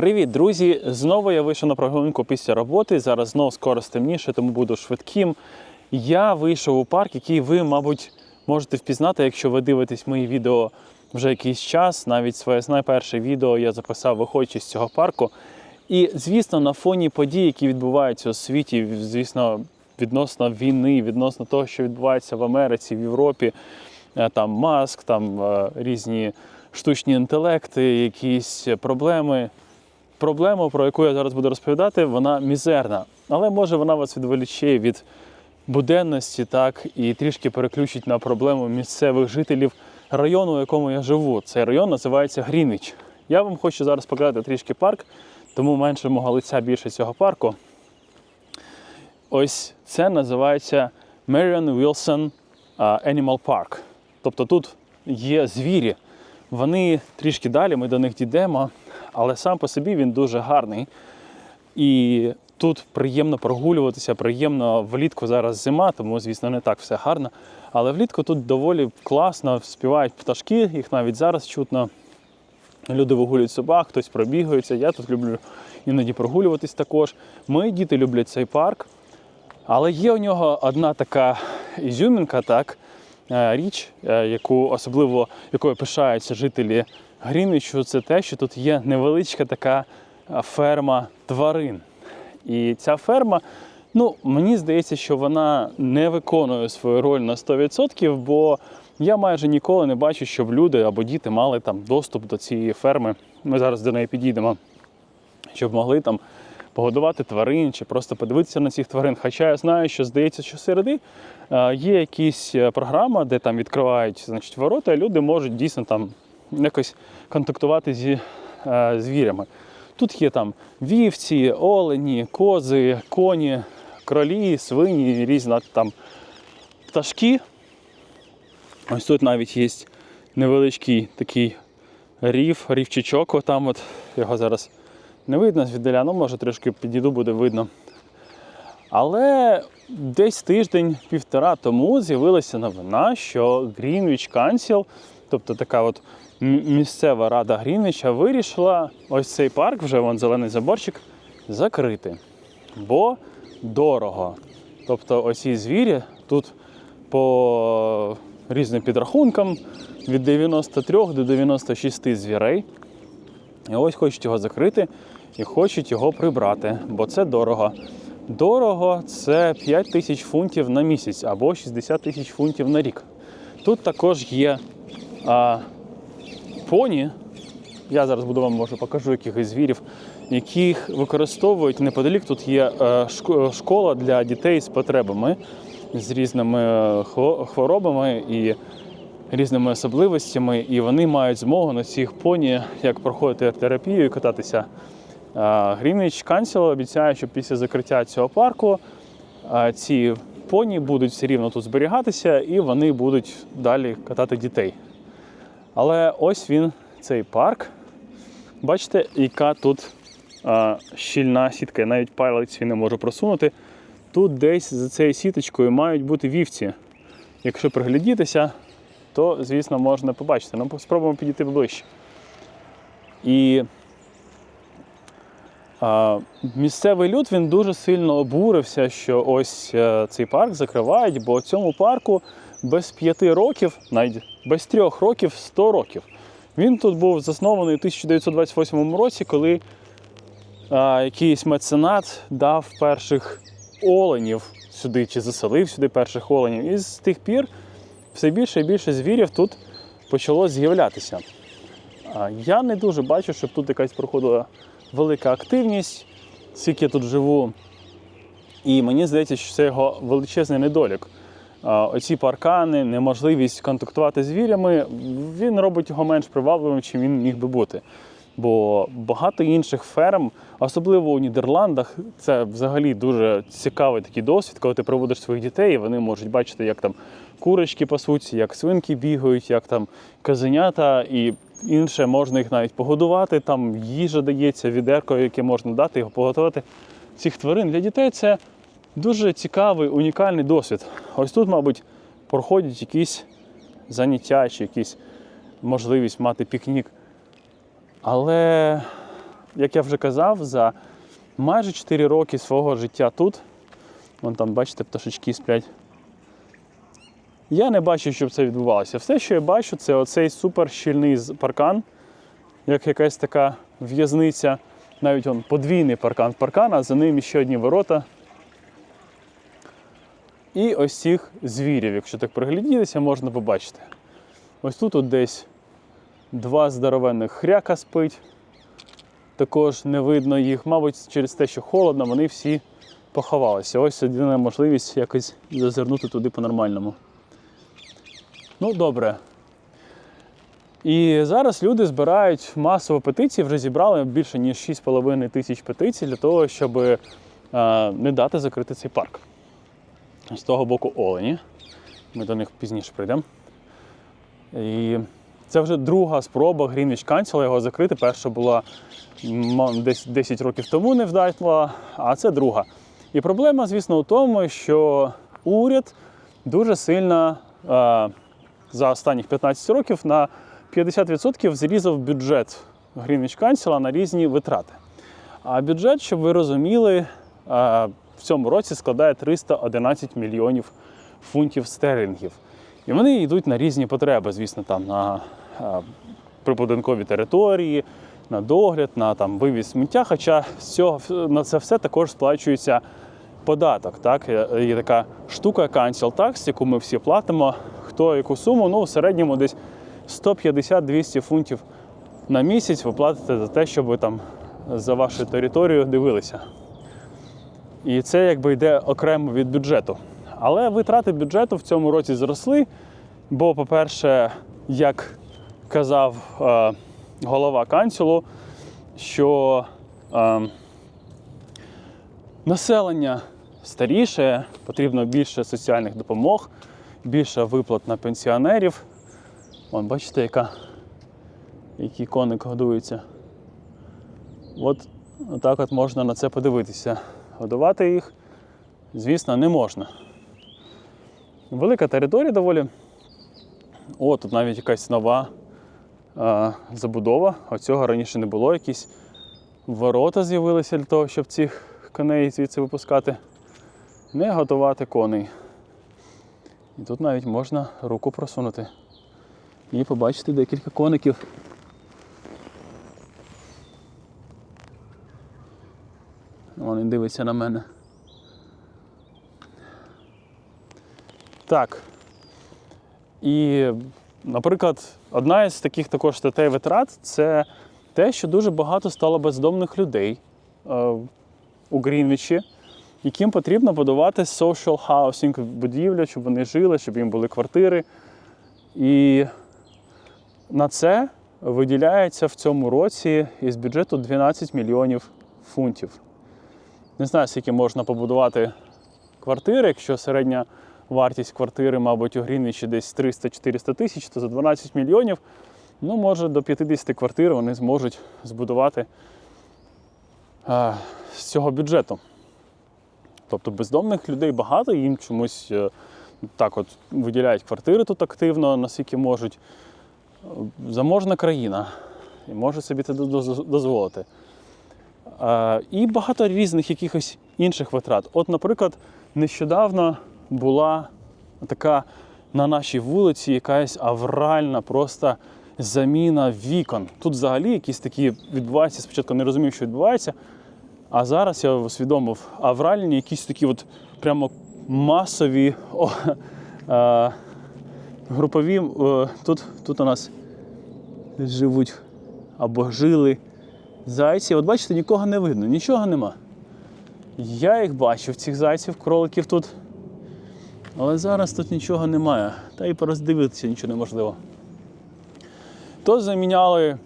Привіт, друзі! Знову я вийшов на прогулянку після роботи. Зараз знову скоро стемніше, тому буду швидким. Я вийшов у парк, який ви, мабуть, можете впізнати, якщо ви дивитесь мої відео вже якийсь час. Навіть своє найперше відео я записав, виходячи з цього парку. І, звісно, на фоні подій, які відбуваються у світі, звісно, відносно війни, відносно того, що відбувається в Америці, в Європі, е, там маск, там е, різні штучні інтелекти, якісь проблеми. Проблема, про яку я зараз буду розповідати, вона мізерна. Але може вона вас відволіче від буденності, так, і трішки переключить на проблему місцевих жителів району, у якому я живу. Цей район називається Грінвіч. Я вам хочу зараз показати трішки парк, тому менше мого лиця більше цього парку. Ось це називається Marion Wilson Animal Park. Тобто тут є звірі. Вони трішки далі, ми до них дійдемо, але сам по собі він дуже гарний. І тут приємно прогулюватися, приємно влітку зараз зима, тому, звісно, не так все гарно. Але влітку тут доволі класно співають пташки, їх навіть зараз чутно. Люди вигулюють собак, хтось пробігається. Я тут люблю іноді прогулюватись також. Мої діти люблять цей парк. Але є у нього одна така ізюмінка, так, е, річ, е, яку особливо якою пишаються жителі Грінвічу, це те, що тут є невеличка така ферма тварин. І ця ферма, ну, мені здається, що вона не виконує свою роль на 100%, бо я майже ніколи не бачу, щоб люди або діти мали там доступ до цієї ферми. Ми зараз до неї підійдемо, щоб могли там погодувати тварин чи просто подивитися на цих тварин. Хоча я знаю, що здається, що середи є якісь е, програма, де там відкривають значить, ворота, і люди можуть дійсно там якось контактувати зі е, звірями. Тут є там вівці, олені, кози, коні, кролі, свині, різні там пташки. Ось тут навіть є невеличкий такий рів, рівчачок, отам от його зараз не видно звіддаля, ну може трішки підійду, буде видно. Але десь тиждень-півтора тому з'явилася новина, що Greenwich Council, тобто така от місцева рада Грінвіча, вирішила ось цей парк, вже вон зелений заборчик, закрити. Бо дорого. Тобто оці звірі тут по різним підрахункам від 93 до 96 звірей. І ось хочуть його закрити і хочуть його прибрати, бо це дорого. Дорого це 5 тисяч фунтів на місяць або 60 тисяч фунтів на рік. Тут також є а, поні. Я зараз буду вам може покажу якихось звірів, яких використовують неподалік. Тут є е, школа для дітей з потребами, з різними е, хворобами і різними особливостями, і вони мають змогу на цих поні як проходити терапію і кататися. Грінвіч Council обіцяє, що після закриття цього парку ці поні будуть все рівно тут зберігатися і вони будуть далі катати дітей. Але ось він, цей парк. Бачите, яка тут а, щільна сітка. Я навіть палець не можу просунути. Тут десь за цією сіточкою мають бути вівці. Якщо приглядітися, то, звісно, можна побачити. Ну, спробуємо підійти ближче. І а, місцевий люд він дуже сильно обурився, що ось е, цей парк закривають, бо цьому парку без п'яти років, навіть без трьох років, 100 років. Він тут був заснований у 1928 році, коли а, якийсь меценат дав перших оленів сюди, чи заселив сюди перших оленів. І з тих пір все більше і більше звірів тут почало з'являтися. Я не дуже бачу, щоб тут якась проходила велика активність, скільки я тут живу. І мені здається, що це його величезний недолік. Оці паркани, неможливість контактувати з звірями, він робить його менш привабливим, чим він міг би бути. Бо багато інших ферм, особливо у Нідерландах, це взагалі дуже цікавий такий досвід, коли ти проводиш своїх дітей, і вони можуть бачити, як там курочки пасуться, як свинки бігають, як там казенята і інше можна їх навіть погодувати. Там їжа дається, відерко, яке можна дати, його поготувати. Цих тварин для дітей це дуже цікавий, унікальний досвід. Ось тут, мабуть, проходять якісь заняття чи якісь можливість мати пікнік. Але як я вже казав, за майже 4 роки свого життя тут, вон там, бачите, пташечки сплять. Я не бачу, щоб це відбувалося. Все, що я бачу, це оцей супер щільний паркан, як якась така в'язниця. Навіть он подвійний паркан паркана, за ним ще одні ворота. І ось цих звірів, якщо так приглядітися, можна побачити. Ось тут от десь два здоровенних хряка спить. Також не видно їх. Мабуть, через те, що холодно, вони всі поховалися. Ось єдина можливість якось зазирнути туди по-нормальному. Ну, добре. І зараз люди збирають масово петиції, вже зібрали більше ніж 6,5 тисяч петицій для того, щоб е, не дати закрити цей парк. З того боку Олені. Ми до них пізніше прийдемо. І це вже друга спроба Greenwich Council його закрити. Перша була десь 10 років тому не вдатла, а це друга. І проблема, звісно, у тому, що уряд дуже сильно е, за останніх 15 років на 50% зрізав бюджет Greenwich Council на різні витрати. А бюджет, щоб ви розуміли, е, в цьому році складає 311 мільйонів фунтів стерлінгів. І вони йдуть на різні потреби, звісно, там на е, прибудинкові території, на догляд, на там, вивіз сміття. Хоча цього, на це все також сплачується податок. Так? Є така штука Council Tax, яку ми всі платимо. Хто яку суму? Ну, в середньому десь 150-200 фунтів на місяць ви платите за те, щоб там за вашу територію дивилися. І це якби йде окремо від бюджету. Але витрати бюджету в цьому році зросли. Бо, по-перше, як казав е, голова канцелу, що е, населення старіше, потрібно більше соціальних допомог, більше виплат на пенсіонерів. Вон, бачите, яка, який коник годується. От так от можна на це подивитися. Годувати їх, звісно, не можна. Велика територія доволі. О, тут навіть якась нова е, забудова. Оцього раніше не було. Якісь ворота з'явилися для того, щоб цих коней звідси випускати. Не готувати коней. І тут навіть можна руку просунути і побачити декілька коників. Він дивиться на мене. Так. І, наприклад, одна із таких також статей витрат це те, що дуже багато стало бездомних людей е, у Грінвічі, яким потрібно будувати social housing будівлю, щоб вони жили, щоб їм були квартири. І на це виділяється в цьому році із бюджету 12 мільйонів фунтів. Не знаю, скільки можна побудувати квартири, якщо середня вартість квартири, мабуть, у Грінвічі десь 300-400 тисяч, то за 12 мільйонів, ну, може, до 50 квартир вони зможуть збудувати а, з цього бюджету. Тобто бездомних людей багато, їм чомусь е, так от виділяють квартири тут активно, наскільки можуть. Е, Заможна країна і може собі це дозволити. Е, І багато різних якихось інших витрат. От, наприклад, нещодавно була така на нашій вулиці якась авральна просто заміна вікон. Тут взагалі якісь такі відбуваються. Спочатку не розумів, що відбувається. А зараз я усвідомив, авральні якісь такі от прямо масові о, е, групові. е, тут, тут у нас живуть або жили зайці. От бачите, нікого не видно, нічого нема. Я їх бачив, цих зайців, кроликів тут. Але зараз тут нічого немає. Та і пороздивитися нічого неможливо. То заміняли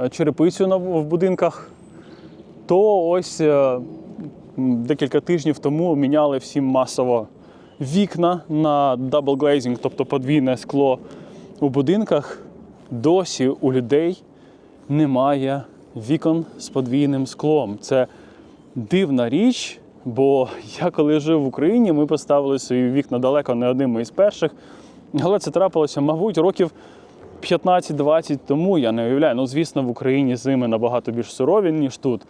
е, черепицю в будинках, то ось е, декілька тижнів тому міняли всім масово вікна на double glazing, тобто подвійне скло у будинках. Досі у людей немає вікон з подвійним склом. Це дивна річ, бо я коли жив в Україні, ми поставили свої вікна далеко не одними із перших. Але це трапилося, мабуть, років 15-20 тому я не уявляю. Ну, звісно, в Україні зими набагато більш сурові, ніж тут.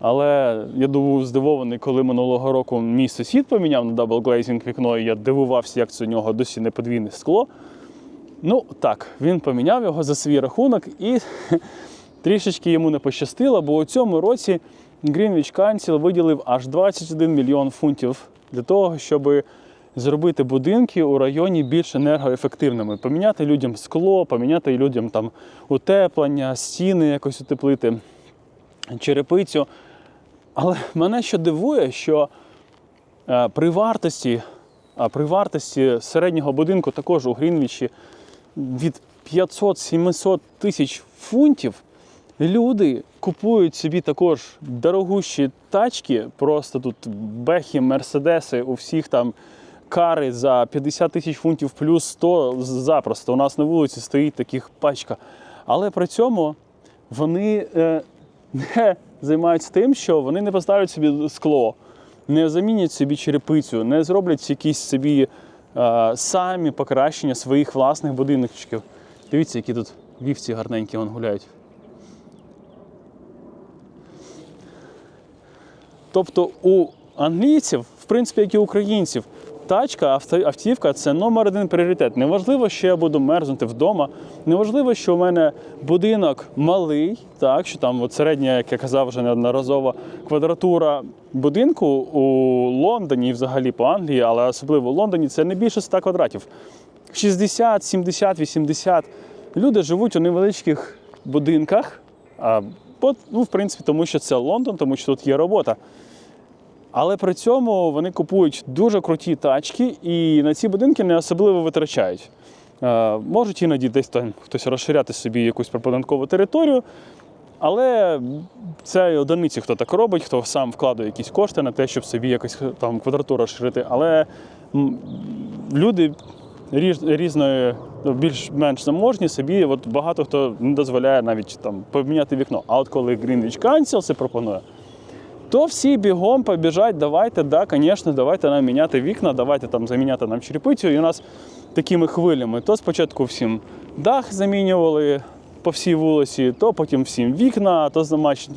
Але я був здивований, коли минулого року мій сусід поміняв на даблглейзінг вікно, і я дивувався, як це у нього досі не подвійне скло. Ну так, він поміняв його за свій рахунок і трішечки йому не пощастило, бо у цьому році Greenwich Council виділив аж 21 мільйон фунтів для того, щоб зробити будинки у районі більш енергоефективними, поміняти людям скло, поміняти людям там утеплення, стіни якось утеплити, черепицю. Але мене що дивує, що е, при вартості, при вартості середнього будинку також у Грінвічі від 500-700 тисяч фунтів люди купують собі також дорогущі тачки, просто тут бехи, мерседеси, у всіх там кари за 50 тисяч фунтів плюс 100 запросто. У нас на вулиці стоїть таких пачка. Але при цьому вони е, не займаються тим, що вони не поставлять собі скло, не замінять собі черепицю, не зроблять якісь собі е, самі покращення своїх власних будиночків. Дивіться, які тут вівці гарненькі вон гуляють. Тобто у англійців, в принципі, як і українців, тачка, автівка це номер один пріоритет. Неважливо, що я буду мерзнути вдома. Неважливо, що у мене будинок малий, так що там от середня, як я казав вже неодноразово, квадратура будинку у Лондоні взагалі по Англії, але особливо в Лондоні, це не більше 100 квадратів. 60, 70, 80. Люди живуть у невеличких будинках. А, ну, в принципі, тому що це Лондон, тому що тут є робота. Але при цьому вони купують дуже круті тачки і на ці будинки не особливо витрачають. Е, можуть іноді десь там хтось розширяти собі якусь припадинкову територію, але це одиниці, хто так робить, хто сам вкладає якісь кошти на те, щоб собі якось там квадратуру розширити. Але люди різ- різної, ну, більш-менш заможні собі, от багато хто не дозволяє навіть там поміняти вікно. А от коли Greenwich Council це пропонує, то всі бігом побіжать, давайте, да, звісно, давайте нам міняти вікна, давайте там заміняти нам черепицю. І у нас такими хвилями. То спочатку всім дах замінювали по всій вулиці, то потім всім вікна, то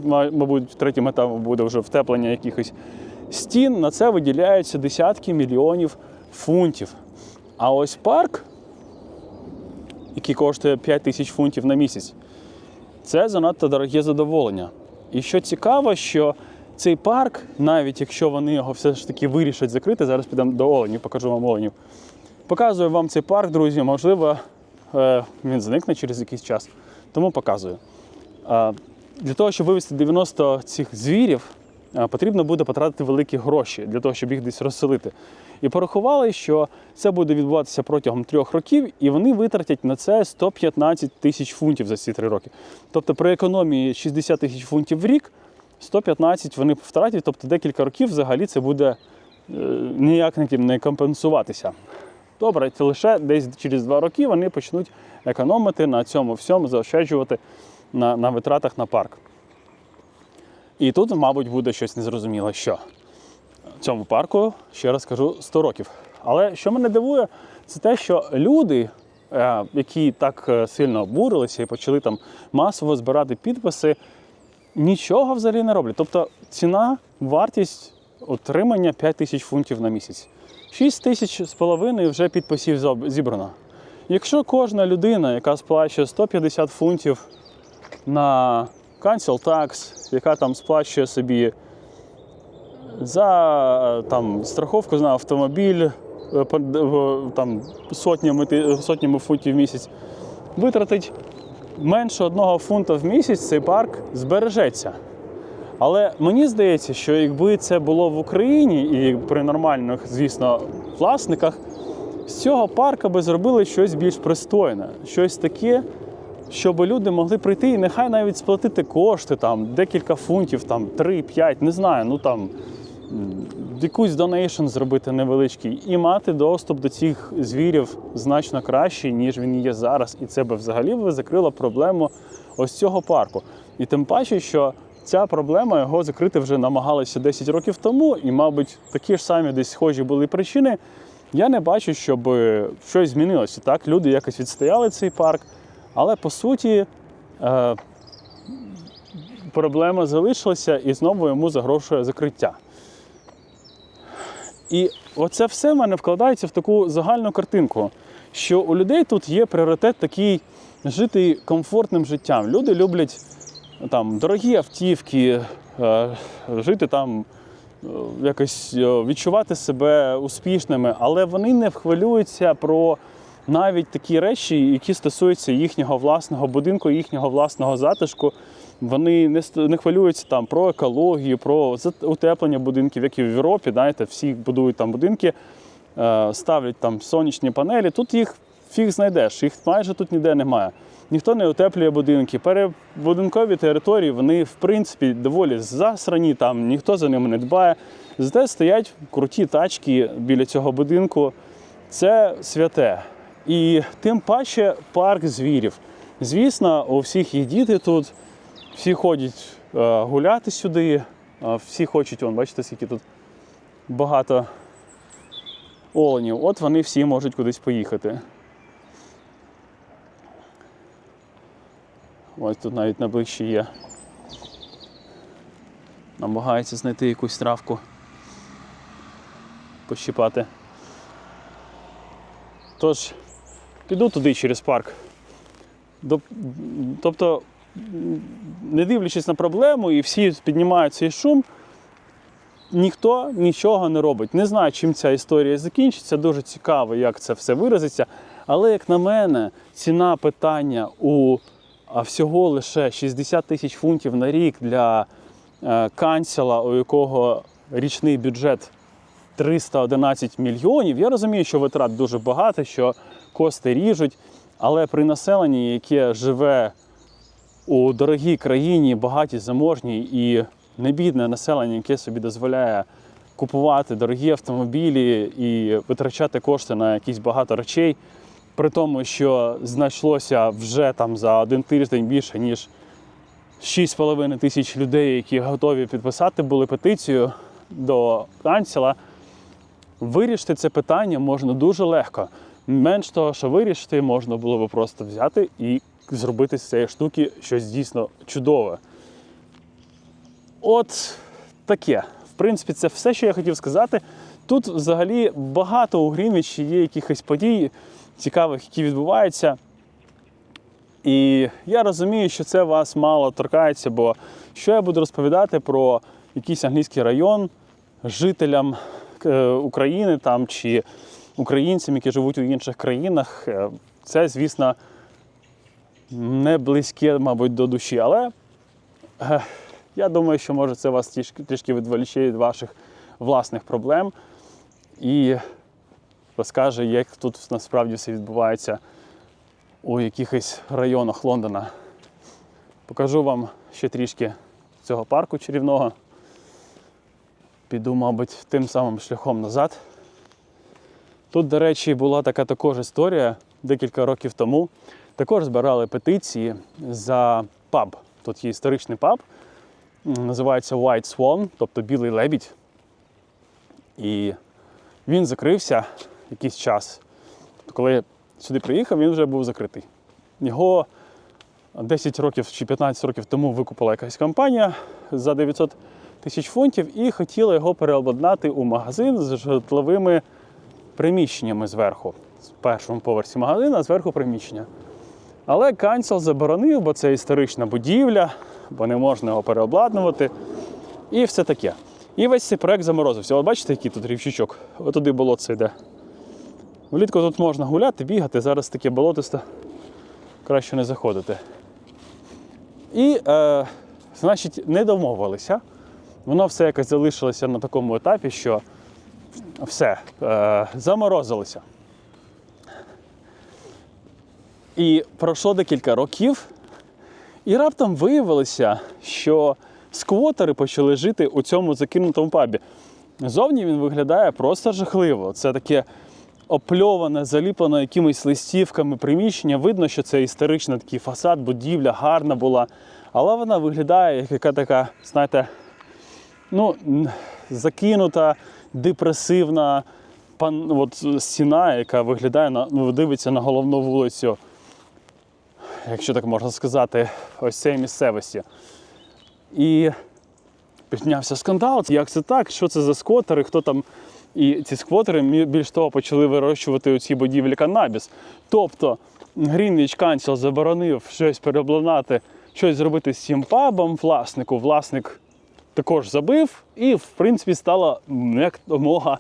мабуть, третім етапом буде вже втеплення якихось стін. На це виділяються десятки мільйонів фунтів. А ось парк, який коштує 5 тисяч фунтів на місяць, це занадто дороге задоволення. І що цікаво, що цей парк, навіть якщо вони його все ж таки вирішать закрити, зараз підемо до оленів, покажу вам оленів. Показую вам цей парк, друзі. Можливо, е, він зникне через якийсь час, тому показую. Е, Для того, щоб вивезти 90 цих звірів, е, потрібно буде потратити великі гроші для того, щоб їх десь розселити. І порахували, що це буде відбуватися протягом трьох років, і вони витратять на це 115 тисяч фунтів за ці три роки. Тобто при економії 60 тисяч фунтів в рік, 115 вони втратять, тобто декілька років взагалі це буде е, ніяк не компенсуватися. Добре, це лише десь через два роки вони почнуть економити на цьому всьому, заощаджувати на, на витратах на парк. І тут, мабуть, буде щось незрозуміле, що цьому парку, ще раз кажу, 100 років. Але що мене дивує, це те, що люди, е, які так е, сильно обурилися і почали там масово збирати підписи, нічого взагалі не роблять. Тобто ціна, вартість отримання 5 тисяч фунтів на місяць. 6 тисяч з половиною вже підписів зібрано. Якщо кожна людина, яка сплачує 150 фунтів на cancel tax, яка там сплачує собі за там, страховку на автомобіль е, там, сотнями, сотнями фунтів в місяць, витратить менше одного фунта в місяць, цей парк збережеться. Але мені здається, що якби це було в Україні і при нормальних, звісно, власниках, з цього парка би зробили щось більш пристойне, щось таке, щоб люди могли прийти і нехай навіть сплатити кошти, там, декілька фунтів, там, 3-5, не знаю, ну там якусь донейшн зробити невеличкий і мати доступ до цих звірів значно кращий, ніж він є зараз. І це би взагалі би закрило проблему ось цього парку. І тим паче, що ця проблема його закрити вже намагалися 10 років тому, і, мабуть, такі ж самі десь схожі були причини. Я не бачу, щоб щось змінилося. Так, люди якось відстояли цей парк, Але по суті е, проблема залишилася і знову йому загрожує закриття. І оце все в мене вкладається в таку загальну картинку, що у людей тут є пріоритет такий жити комфортним життям. Люди люблять там дорогі автівки, е, жити там, е, якось е, відчувати себе успішними, але вони не хвилюються про навіть такі речі, які стосуються їхнього власного будинку, їхнього власного затишку. Вони не, не хвилюються там про екологію, про утеплення будинків, як і в Європі. Знаєте, всі будують там будинки, е, ставлять там сонячні панелі. Тут їх фіг знайдеш, їх майже тут ніде немає. Ніхто не утеплює будинки. Перебудинкові території вони в принципі доволі засрані, там ніхто за ними не дбає. Зате стоять круті тачки біля цього будинку. Це святе. І тим паче парк звірів. Звісно, у всіх є діти тут, всі ходять е, гуляти сюди, е, всі хочуть, вон, бачите, скільки тут багато оленів. От вони всі можуть кудись поїхати. Ось тут навіть найближче є. Намагається знайти якусь травку, пощипати. Тож, піду туди через парк. Тобто, не дивлячись на проблему, і всі піднімають цей шум, ніхто нічого не робить. Не знаю, чим ця історія закінчиться. Дуже цікаво, як це все виразиться. Але, як на мене, ціна питання у всього лише 60 тисяч фунтів на рік для е, канцела, у якого річний бюджет 311 мільйонів. Я розумію, що витрат дуже багато, що кости ріжуть, але при населенні, яке живе у дорогій країні, багатій, заможній і небідне населення, яке собі дозволяє купувати дорогі автомобілі і витрачати кошти на якісь багато речей, при тому, що знайшлося вже там за один тиждень більше ніж 6,5 тисяч людей, які готові підписати були петицію до канцела. Вирішити це питання можна дуже легко. Менш того, що вирішити, можна було би просто взяти і зробити з цієї штуки щось дійсно чудове. От таке. В принципі, це все, що я хотів сказати. Тут взагалі багато у Грінвічі є якихось подій цікавих, які відбуваються. І я розумію, що це вас мало торкається, бо що я буду розповідати про якийсь англійський район жителям е, України там чи українцям, які живуть у інших країнах, е, це, звісно, не близьке, мабуть, до душі. Але е, я думаю, що може це вас трішки, трішки відволіче від ваших власних проблем і розкаже, як тут насправді все відбувається у якихось районах Лондона. Покажу вам ще трішки цього парку чарівного. Піду, мабуть, тим самим шляхом назад. Тут, до речі, була така також історія декілька років тому. Також збирали петиції за паб. Тут є історичний паб, називається White Swan, тобто Білий лебідь. І він закрився якийсь час. Коли я сюди приїхав, він вже був закритий. Його 10 років чи 15 років тому викупила якась компанія за 900 тисяч фунтів і хотіла його переобладнати у магазин з житловими приміщеннями зверху. З першому поверсі магазину, а зверху приміщення. Але канцел заборонив, бо це історична будівля, бо не можна його переобладнувати. І все таке. І весь цей проект заморозився. От бачите, який тут рівчачок? Отуди болото йде. Влітку тут можна гуляти, бігати, зараз таке болотисте, краще не заходити. І, е, значить, не домовилися. Воно все якось залишилося на такому етапі, що все, е, заморозилося. І пройшло декілька років, і раптом виявилося, що сквотери почали жити у цьому закинутому пабі. Зовні він виглядає просто жахливо. Це таке опльоване, заліплене якимись листівками приміщення. Видно, що це історичний такий фасад, будівля гарна була. Але вона виглядає як яка така, знаєте, ну, закинута, депресивна пан, от, стіна, яка виглядає на, ну, дивиться на головну вулицю якщо так можна сказати, ось цієї місцевості. І піднявся скандал. Як це так? Що це за сквотери? Хто там? І ці сквотери більш того почали вирощувати у цій будівлі канабіс. Тобто Грінвіч Канцел заборонив щось переобладнати, щось зробити з цим пабом власнику. Власник також забив, і в принципі стало м, як мога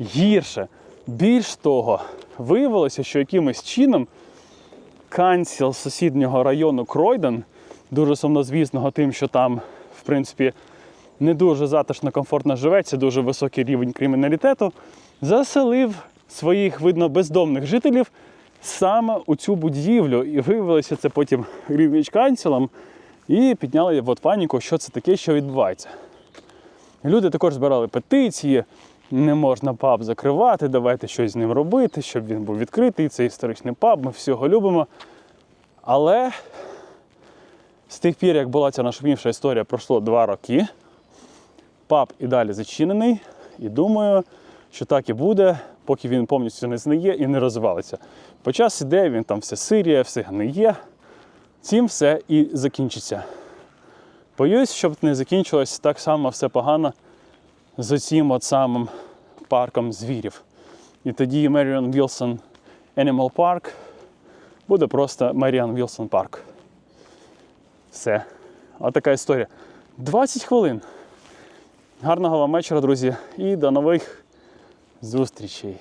гірше. Більш того, виявилося, що якимось чином канцел сусіднього району Кройден, дуже сумнозвісного тим, що там, в принципі, не дуже затишно, комфортно живеться, дуже високий рівень криміналітету, заселив своїх, видно, бездомних жителів саме у цю будівлю. І виявилося це потім рівніч канцелом, і підняли от паніку, що це таке, що відбувається. Люди також збирали петиції. Не можна паб закривати, давайте щось з ним робити, щоб він був відкритий. Це історичний паб, ми всього любимо. Але з тих пір, як була ця нашумівша історія, пройшло два роки. Паб і далі зачинений. І думаю, що так і буде, поки він повністю не знає і не розвалиться. По час іде, він там все сиріє, все гниє. Цим все і закінчиться. Боюсь, щоб не закінчилось так само все погано з оцим от самим парком звірів. І тоді Меріон Вілсон Animal Park буде просто Меріан Вілсон Парк. Все. Отака історія. 20 хвилин. Гарного вам вечора, друзі, і до нових зустрічей.